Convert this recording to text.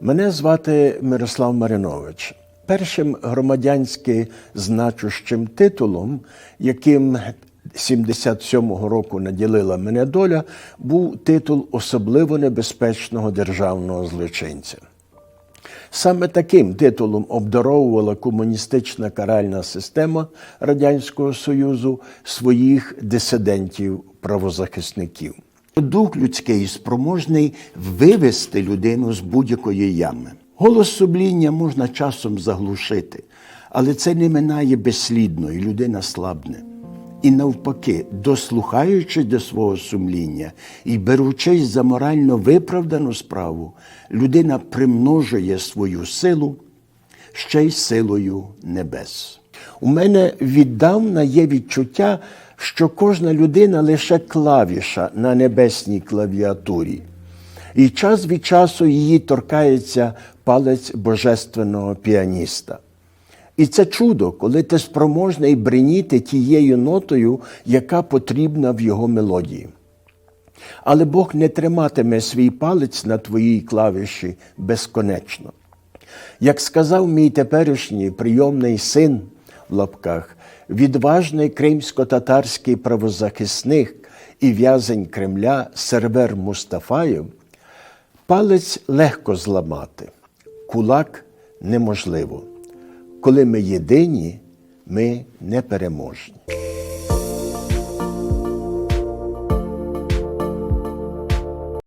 Мене звати Мирослав Маринович. Першим громадянськи значущим титулом, яким 77-го року наділила мене доля, був титул особливо небезпечного державного злочинця. Саме таким титулом обдаровувала комуністична каральна система Радянського Союзу своїх дисидентів-правозахисників. Дух людський спроможний вивести людину з будь-якої ями. Голос сумління можна часом заглушити, але це не минає безслідно, і людина слабне. І навпаки, дослухаючись до свого сумління і беручись за морально виправдану справу, людина примножує свою силу ще й силою небес. У мене віддавна є відчуття, що кожна людина лише клавіша на небесній клавіатурі, і час від часу її торкається палець божественного піаніста. І це чудо, коли ти спроможний бреніти тією нотою, яка потрібна в його мелодії. Але Бог не триматиме свій палець на твоїй клавіші безконечно. Як сказав мій теперішній прийомний син в лапках, відважний кримсько-татарський правозахисник і в'язень Кремля Сервер Мустафаєв, палець легко зламати, кулак неможливо. Коли ми єдині, ми непереможні.